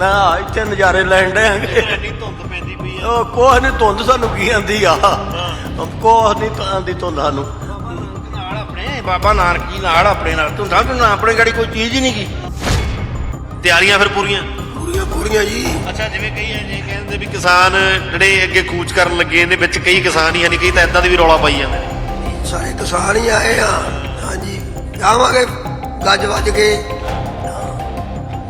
ਨਾ ਇੱਥੇ ਨਜ਼ਾਰੇ ਲੈਣ ਡਾਂਗੇ ਇੰਨੀ ਧੁੰਦ ਪੈਂਦੀ ਪਈ ਆ? ਉਹ ਕੋਹ ਨਹੀਂ ਧੁੰਦ ਸਾਨੂੰ ਕੀ ਆਂਦੀ ਆ? ਕੋਹ ਨਹੀਂ ਆਂਦੀ ਧੁੰਦ ਸਾਨੂੰ। ਨਾਲ ਆਪਣੇ ਬਾਬਾ ਨਾਨਕ ਜੀ ਨਾਲ ਆਪਣੇ ਨਾਲ। ਸਮਝ ਨਾ ਆਪਣੇ ਗਾੜੀ ਕੋਈ ਚੀਜ਼ ਹੀ ਨਹੀਂ ਗੀ ਤਿਆਰੀਆਂ ਫਿਰ ਪੂਰੀਆਂ? ਪੂਰੀਆਂ ਪੂਰੀਆਂ ਜੀ। ਅੱਛਾ ਜਿਵੇਂ ਕਈ ਜੇ ਕਹਿੰਦੇ ਵੀ ਕਿਸਾਨ ਜਿਹੜੇ ਅੱਗੇ ਕੂਚ ਕਰਨ ਲੱਗੇ ਨੇ ਵਿੱਚ ਕਈ ਕਿਸਾਨ ਹੀ ਹਨ ਕਈ ਤਾਂ ਇਦਾਂ ਦੇ ਵੀ ਰੌਲਾ ਪਾਈ ਜਾਂਦੇ ਨੇ। ਸਾਰੇ ਕਿਸਾਨ ਹੀ ਆਏ ਆ। ਹਾਂਜੀ ਜਾਵਾਂਗੇ ਗੱਜ ਵੱਜ ਕੇ।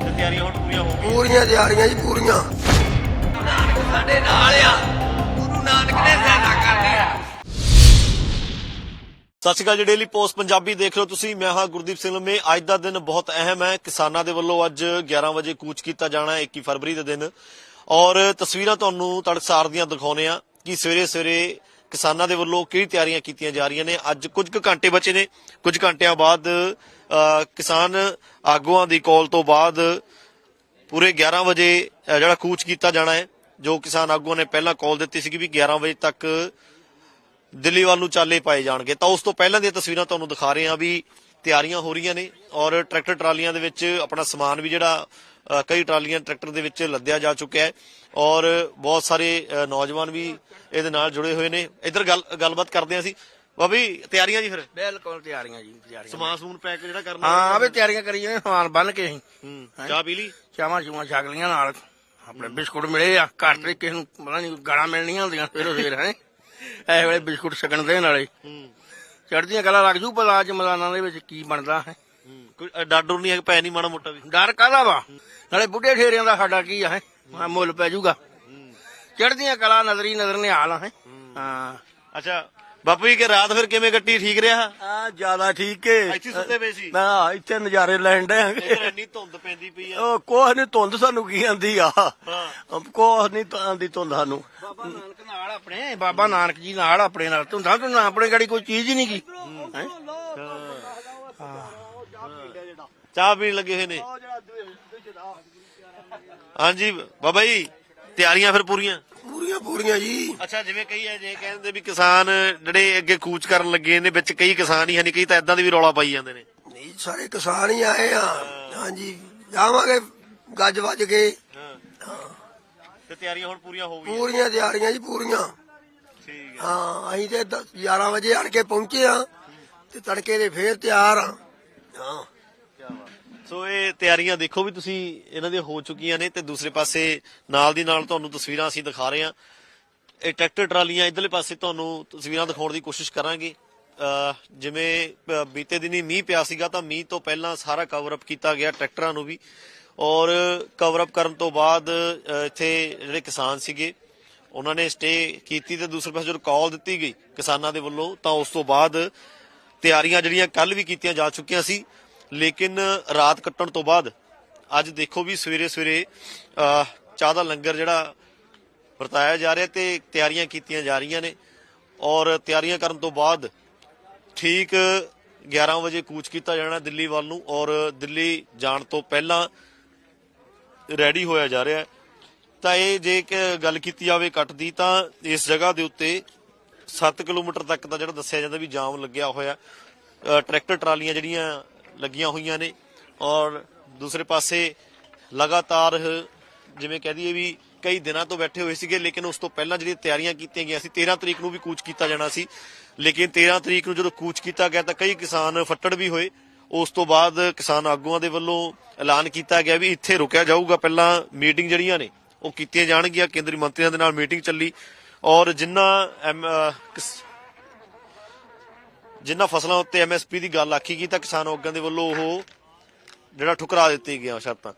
ਤੇ ਤਿਆਰੀਆਂ ਹੁਣ ਹੋ ਗਈਆਂ ਪੂਰੀਆਂ ਤਿਆਰੀਆਂ ਜੀ ਪੂਰੀਆਂ। ਸਾਡੇ ਨਾਲ ਆ। ਗੁਰੂ ਨਾਨਕ ਨੇ ਸਹਾਇਤਾ ਕਰਨੀ ਆ। ਸਤਿ ਸ਼੍ਰੀ ਅਕਾਲ ਜੀ ਡੇਲੀ ਪੋਸਟ ਪੰਜਾਬੀ ਦੇਖ ਰਹੇ ਹੋ ਤੁਸੀਂ। ਮੈਂ ਹਾਂ ਗੁਰਦੀਪ ਸਿੰਘ ਲੰਮੇ। ਅੱਜ ਦਾ ਦਿਨ ਬਹੁਤ ਅਹਿਮ ਹੈ। ਕਿਸਾਨਾਂ ਦੇ ਵੱਲੋਂ ਅੱਜ 11 ਵਜੇ ਕੂਚ ਕੀਤਾ ਜਾਣਾ ਹੈ 21 ਫਰਵਰੀ ਦੇ ਦਿਨ। ਔਰ ਤਸਵੀਰਾਂ ਤੁਹਾਨੂੰ ਤੜਕਸਾਰ ਦੀਆਂ ਦਿਖਾਉਨੇ ਆ ਕਿ ਸਵੇਰੇ ਸਵੇਰੇ ਕਿਸਾਨਾਂ ਦੇ ਵੱਲੋਂ ਕਿਹੜੀ ਤਿਆਰੀਆਂ ਕੀਤੀਆਂ ਜਾ ਰਹੀਆਂ ਨੇ। ਅੱਜ ਕੁਝ ਕੁ ਘੰਟੇ ਬਚੇ ਨੇ। ਕੁਝ ਘੰਟਿਆਂ ਬਾਅਦ ਅ, ਕਿਸਾਨ ਆਗੂਆਂ ਦੀ ਕਾਲ ਤੋਂ ਬਾਅਦ ਪੂਰੇ 11 ਵਜੇ ਜਿਹੜਾ ਕੂਚ ਕੀਤਾ ਜਾਣਾ ਹੈ, ਜੋ ਕਿਸਾਨ ਆਗੂਆਂ ਨੇ ਪਹਿਲਾਂ ਕਾਲ ਦਿੱਤੀ ਸੀ ਕਿ ਵੀ 11 ਵਜੇ ਤੱਕ ਦਿੱਲੀ ਵੱਲ ਨੂੰ ਚਾਲੇ ਪਾਏ ਜਾਣਗੇ। ਤਾਂ ਉਸ ਤੋਂ ਪਹਿਲਾਂ ਦੀਆਂ ਤਸਵੀਰਾਂ ਤੁਹਾਨੂੰ ਦਿਖਾ ਰਹੇ ਹਾਂ ਵੀ ਤਿਆਰੀਆਂ ਹੋ ਰਹੀਆਂ ਨੇ ਔਰ ਟਰੈਕਟਰ ਟਰਾਲੀਆਂ ਦੇ ਵਿੱਚ ਆਪਣਾ ਸਮਾਨ ਵੀ ਜਿਹੜਾ ਕਈ ਟਰਾਲੀਆਂ ਟਰੈਕਟਰ ਦੇ ਵਿੱਚ ਲੱਦਿਆ ਜਾ ਚੁੱਕਿਆ ਹੈ ਔਰ ਬਹੁਤ ਸਾਰੇ ਨੌਜਵਾਨ ਵੀ ਇਹਦੇ ਨਾਲ ਜੁੜੇ ਹੋਏ ਨੇ। ਇੱਧਰ ਗੱਲ, ਗੱਲਬਾਤ ਕਰਦੇ ਹਾਂ ਅਸੀਂ। ਬਾਬੀ ਤਿਆਰੀਆਂ ਜੀ ਫਿਰ? ਬਿਲਕੁਲ ਤਿਆਰੀਆਂ ਜੀ ਤਿਆਰੀਆਂ ਸਮਾਨ ਸਮੂਨ ਪੈਕ ਜਿਹੜਾ ਕਰਨਾ ਹਾਂ ਆਵੇ ਤਿਆਰੀਆਂ ਕਰੀ ਜਾਂਦੇ ਸਮਾਨ ਬੰਨ ਕੇ ਅਸੀਂ। ਹੂੰ ਚਾਹ ਪੀ ਲਈ? ਚਾਵਾਂ ਚੂਵਾਂ ਛਕ ਲੀਆਂ ਨਾਲ। ਆਪਣੇ ਬਿਸਕੁਟ ਮਿਲੇ ਆ ਘਰ ਤੇ ਕਿਸੇ ਨੂੰ ਪਤਾ ਨਹੀਂ ਗਾਲਾਂ ਮਿਲਣੀਆਂ ਹੁੰਦੀਆਂ ਸਵੇਰੋ ਸਵੇਰ ਹੈ? ਐ ਵੇਲੇ ਬਿਸਕੁਟ ਛਕਣ ਦੇ ਨਾਲੇ। ਹੂੰ। ਚੜਦੀਆਂ ਗੱਲਾਂ ਲੱਗ ਜੂ ਪਤਾ ਅੱਜ ਮਲਾਨਾ ਦੇ ਵਿੱਚ ਕੀ ਬਣਦਾ ਹੈ। ਕੋਈ ਡਾਡਰ ਨਹੀਂ ਹੈ ਪੈ ਨਹੀਂ ਮਾੜਾ ਮੋਟਾ ਵੀ। ਡਰ ਕਾਹਦਾ ਵਾ? ਨਾਲੇ ਬੁੱਢੇ ਠੇਰਿਆਂ ਦਾ ਸਾਡਾ ਕੀ ਆ ਹੈ? ਮੁੱਲ ਪੈ ਜੂਗਾ। ਚੜਦੀਆਂ ਕਲਾ ਨਜ਼ਰੀ ਨਜ਼ਰ ਨਿਹਾਲ ਆ ਹੈ। ਹਾਂ। ਅੱਛਾ ਬਾਪੂ ਜੀ ਕਿ ਰਾਤ ਫਿਰ ਕਿਵੇਂ ਕੱਟੀ? ਠੀਕ ਰਿਹਾ? ਆ ਜ਼ਿਆਦਾ ਠੀਕ ਏ। ਇੱਥੇ ਸੁੱਤੇ ਪਏ ਸੀ? ਨਾ ਇੱਥੇ ਨਜ਼ਾਰੇ ਲੈਣ ਡਾਂਗੇ ਇੱਧਰ ਇੰਨੀ ਧੁੰਦ ਪੈਂਦੀ ਪਈ ਆ। ਉਹ ਕੋਹ ਨਹੀਂ ਧੁੰਦ ਸਾਨੂੰ ਕੀ ਆਂਦੀ ਆ? ਹਾਂ। ਕੋਹ ਨਹੀਂ ਤਾਂ ਆਂਦੀ ਧੁੰਦ ਸਾਨੂੰ। ਬਾਬਾ ਨਾਨਕ ਨਾਲ ਆਪਣੇ ਬਾਬਾ ਨਾਨਕ ਜੀ ਨਾਲ ਆਪਣੇ ਨਾਲ। ਤੂੰ ਸਮਝ ਨਾ ਆਪਣੇ ਗਾੜੀ ਕੋਈ ਚੀਜ਼ ਹੀ ਨਹੀਂ ਗੀ। ਹੈਂ? ਚਾਹ ਪੀਣ ਲੱਗੇ ਹੋਏ ਨੇ। ਹਾਂਜੀ ਬਾਬਾ ਜੀ ਤਿਆਰੀਆਂ ਫਿਰ ਪੂਰੀਆਂ? ਪੂਰੀਆਂ ਪੂਰੀਆਂ ਜੀ। ਅੱਛਾ ਜਿਵੇਂ ਕਈ ਐ ਜੇ ਕਹਿੰਦੇ ਵੀ ਕਿਸਾਨ ਜਿਹੜੇ ਅੱਗੇ ਕੂਚ ਕਰਨ ਲੱਗੇ ਨੇ ਵਿੱਚ ਕਈ ਕਿਸਾਨ ਹੀ ਹਨ ਕਈ ਤਾਂ ਇਦਾਂ ਦੇ ਵੀ ਰੌਲਾ ਪਾਈ ਜਾਂਦੇ ਨੇ। ਨਹੀਂ ਸਾਰੇ ਕਿਸਾਨ ਹੀ ਆਏ ਆ। ਹਾਂਜੀ ਜਾਵਾਂਗੇ ਗੱਜ ਵੱਜ ਕੇ। ਤੇ ਤਿਆਰੀਆਂ ਹੁਣ ਪੂਰੀਆਂ ਹੋ ਗਈਆਂ। ਪੂਰੀਆਂ ਤਿਆਰੀਆਂ ਜੀ ਪੂਰੀਆਂ। ਠੀਕ ਹਾਂ ਅਸੀਂ ਤੇ 10 11 ਵਜੇ ਆਣ ਕੇ ਪਹੁੰਚੇ ਆ ਤੇ ਤੜਕੇ ਦੇ ਫੇਰ ਤਿਆਰ ਆ। ਹਾਂ। ਸੋ ਇਹ ਤਿਆਰੀਆਂ ਦੇਖੋ ਵੀ ਤੁਸੀਂ ਇਹਨਾਂ ਦੀਆਂ ਹੋ ਚੁੱਕੀਆਂ ਨੇ ਤੇ ਦੂਸਰੇ ਪਾਸੇ ਨਾਲ ਦੀ ਨਾਲ ਤੁਹਾਨੂੰ ਤਸਵੀਰਾਂ ਅਸੀਂ ਦਿਖਾ ਰਹੇ ਹਾਂ। ਇਹ ਟਰੈਕਟਰ ਟਰਾਲੀਆਂ ਇਧਰਲੇ ਪਾਸੇ ਤੁਹਾਨੂੰ ਤਸਵੀਰਾਂ ਦਿਖਾਉਣ ਦੀ ਕੋਸ਼ਿਸ਼ ਕਰਾਂਗੇ। ਜਿਵੇਂ ਬੀਤੇ ਦਿਨੀ ਮੀਂਹ ਪਿਆ ਸੀਗਾ ਤਾਂ ਮੀਂਹ ਤੋਂ ਪਹਿਲਾਂ ਸਾਰਾ ਕਵਰ ਅਪ ਕੀਤਾ ਗਿਆ ਟਰੈਕਟਰਾਂ ਨੂੰ ਵੀ। ਔਰ ਕਵਰ ਅਪ ਕਰਨ ਤੋਂ ਬਾਅਦ ਇੱਥੇ ਜਿਹੜੇ ਕਿਸਾਨ ਸੀਗੇ, ਉਹਨਾਂ ਨੇ ਸਟੇ ਕੀਤੀ ਤੇ ਦੂਸਰੇ ਪਾਸੇ ਜਦੋਂ ਕਾਲ ਦਿੱਤੀ ਗਈ ਕਿਸਾਨਾਂ ਦੇ ਵੱਲੋਂ, ਤਾਂ ਉਸ ਤੋਂ ਬਾਅਦ ਤਿਆਰੀਆਂ ਜਿਹੜੀਆਂ ਕੱਲ ਵੀ ਕੀਤੀਆਂ ਜਾ ਚੁੱਕੀਆਂ ਸੀ। ਲੇਕਿਨ ਰਾਤ ਕੱਟਣ ਤੋਂ ਬਾਅਦ ਅੱਜ ਦੇਖੋ ਵੀ ਸਵੇਰੇ ਸਵੇਰੇ ਚਾਹ ਦਾ ਲੰਗਰ ਜਿਹੜਾ ਵਰਤਾਇਆ ਜਾ ਰਿਹਾ ਤੇ ਤਿਆਰੀਆਂ ਕੀਤੀਆਂ ਜਾ ਰਹੀਆਂ ਨੇ। ਔਰ ਤਿਆਰੀਆਂ ਕਰਨ ਤੋਂ ਬਾਅਦ ਠੀਕ 11 ਵਜੇ ਕੂਚ ਕੀਤਾ ਜਾਣਾ ਦਿੱਲੀ ਵੱਲ ਨੂੰ ਔਰ ਦਿੱਲੀ ਜਾਣ ਤੋਂ ਪਹਿਲਾਂ ਰੈਡੀ ਹੋਇਆ ਜਾ ਰਿਹਾ। ਤਾਂ ਇਹ ਜੇ ਕਿ ਗੱਲ ਕੀਤੀ ਜਾਵੇ ਕੱਟ ਦੀ ਤਾਂ ਇਸ ਜਗ੍ਹਾ ਦੇ ਉੱਤੇ 7 ਕਿਲੋਮੀਟਰ ਤੱਕ ਦਾ ਜਿਹੜਾ ਦੱਸਿਆ ਜਾਂਦਾ ਵੀ ਜਾਮ ਲੱਗਿਆ ਹੋਇਆ। ਟਰੈਕਟਰ ਟਰਾਲੀਆਂ ਜਿਹੜੀਆਂ ਲੱਗੀਆਂ ਹੋਈਆਂ ਨੇ ਔਰ ਦੂਸਰੇ ਪਾਸੇ ਲਗਾਤਾਰ, ਜਿਵੇਂ ਕਹਿ ਦਈਏ ਵੀ ਕਈ ਦਿਨਾਂ ਤੋਂ ਬੈਠੇ ਹੋਏ ਸੀਗੇ, ਲੇਕਿਨ ਉਸ ਤੋਂ ਪਹਿਲਾਂ ਜਿਹੜੀਆਂ ਤਿਆਰੀਆਂ ਕੀਤੀਆਂ ਗਈਆਂ ਸੀ 13 ਤਰੀਕ ਨੂੰ ਵੀ ਕੂਚ ਕੀਤਾ ਜਾਣਾ ਸੀ। ਲੇਕਿਨ 13 ਤਰੀਕ ਨੂੰ ਜਦੋਂ ਕੂਚ ਕੀਤਾ ਗਿਆ ਤਾਂ ਕਈ ਕਿਸਾਨ ਫੱਟੜ ਵੀ ਹੋਏ। ਉਸ ਤੋਂ ਬਾਅਦ ਕਿਸਾਨ ਆਗੂਆਂ ਦੇ ਵੱਲੋਂ ਐਲਾਨ ਕੀਤਾ ਗਿਆ ਵੀ ਇੱਥੇ ਰੁਕਿਆ ਜਾਊਗਾ। ਪਹਿਲਾਂ ਮੀਟਿੰਗ ਜਿਹੜੀਆਂ ਨੇ, ਉਹ ਕੀਤੀਆਂ ਜਾਣਗੀਆਂ। ਕੇਂਦਰੀ ਮੰਤਰੀਆਂ ਦੇ ਨਾਲ ਮੀਟਿੰਗ ਚੱਲੀ। ਔਰ ਜਿੰਨਾ ਐਮ- ਕਿਸ- ਜਿੰਨਾ ਫਸਲਾਂ ਉੱਤੇ ਐਮਐਸਪੀ ਦੀ ਗੱਲ ਆਖੀ ਗਈ ਤਾਂ ਕਿਸਾਨ ਆਗੂਆਂ ਦੇ ਵੱਲੋਂ ਉਹ ਜਿਹੜਾ ਠੁਕਰਾ ਦਿੱਤੀ ਗਿਆ ਸ਼ਰਤਾਂ।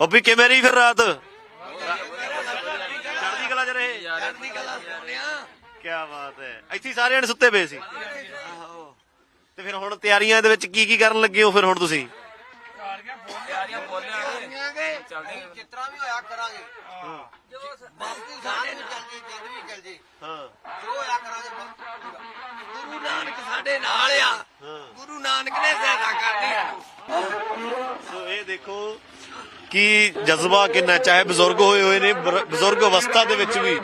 ਬੱਬੀ, ਕਿਵੇਂ ਰਹੀ ਫਿਰ ਰਾਤ? ਚੜ੍ਹਦੀ ਕਲਾ ਚ ਰਹੇ। ਚੜ੍ਹਦੀ ਕਲਾ ਕੀ ਬਾਤ ਹੈ। ਇੱਥੇ ਹੀ ਸਾਰਿਆਂ ਨੇ ਸੁੱਤੇ ਪਏ ਸੀ। ਤੇ ਫਿਰ ਹੁਣ ਤਿਆਰੀਆਂ ਦੇ ਵਿੱਚ ਕੀ ਕੀ ਕਰਨ ਲੱਗੇ ਹੋ ਫਿਰ ਹੁਣ ਤੁਸੀਂ? ਜਿਤਨਾ ਵੀ ਹੋਇਆ ਕਰਾਂਗੇ। ਜੋ ਬਾਪੂ ਸਾਡੇ ਨਾਲ ਚੱਲਦੀ ਜਦ ਵੀ ਚੱਲ ਜੇ ਹਾਂ। ਜੋ ਹੋਇਆ ਕਰਾਂਗੇ ਗੁਰੂ ਨਾਨਕ ਸਾਡੇ ਨਾਲ ਆ। ਗੁਰੂ ਨਾਨਕ ਨੇ ਸਹਾਇਤਾ ਕਰਨੀ ਆ। ਸੋ ਇਹ ਦੇਖੋ ਕਿ ਜਜ਼ਬਾ ਕਿੰਨਾ ਚਾਹੇ ਬਜ਼ੁਰਗ ਹੋਏ ਹੋਏ ਨੇ ਬਜ਼ੁਰਗ ਅਵਸਥਾ ਦੇ ਵਿੱਚ ਵੀ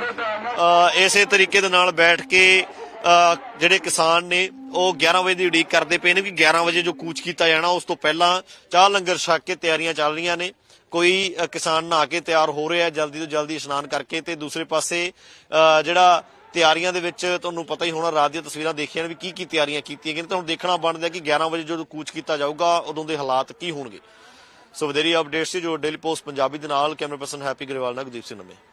ਇਸੇ ਤਰੀਕੇ ਦੇ ਨਾਲ ਬੈਠ ਕੇ ਜਿਹੜੇ ਕਿਸਾਨ ਨੇ ਉਹ 11 ਵਜੇ ਦੀ ਉਡੀਕ ਕਰਦੇ ਪਏ ਨੇ ਕਿ 11 ਵਜੇ ਜੋ ਕੂਚ ਕੀਤਾ ਜਾਣਾ ਉਸ ਤੋਂ ਪਹਿਲਾਂ ਚਾਹ ਲੰਗਰ ਛਕ ਕੇ ਤਿਆਰੀਆਂ ਚੱਲ ਰਹੀਆਂ ਨੇ। ਕੋਈ ਕਿਸਾਨ ਨਹਾ ਕੇ ਤਿਆਰ ਹੋ ਰਿਹਾ ਜਲਦੀ ਤੋਂ ਜਲਦੀ ਇਸ਼ਨਾਨ ਕਰਕੇ ਤੇ ਦੂਸਰੇ ਪਾਸੇ ਅ, ਜਿਹੜਾ ਤਿਆਰੀਆਂ ਦੇ ਵਿੱਚ ਤੁਹਾਨੂੰ ਪਤਾ ਹੀ ਹੋਣਾ ਰਾਤ ਦੀਆਂ ਤਸਵੀਰਾਂ ਦੇਖੀਆਂ ਨੇ ਵੀ ਕੀ ਕੀ ਤਿਆਰੀਆਂ ਕੀਤੀਆਂ ਗਈਆਂ ਨੇ। ਤੁਹਾਨੂੰ ਦੇਖਣਾ ਬਣਦਾ ਕਿ 11 ਵਜੇ ਜਦੋਂ ਕੂਚ ਕੀਤਾ ਜਾਊਗਾ ਉਦੋਂ ਦੇ ਹਾਲਾਤ ਕੀ ਹੋਣਗੇ। ਸੋ ਵਧੇਰੀ ਅਪਡੇਟਸ ਜੋ ਡੇਲੀ ਪੋਸਟ ਪੰਜਾਬੀ ਦੇ ਨਾਲ ਕੈਮਰਾ ਪਰਸਨ ਹੈਪੀ ਗਰੇਵਾਲ ਨਾਲ ਗੁਰਦੀਪ ਸਿੰਘ ਨਵੇਂ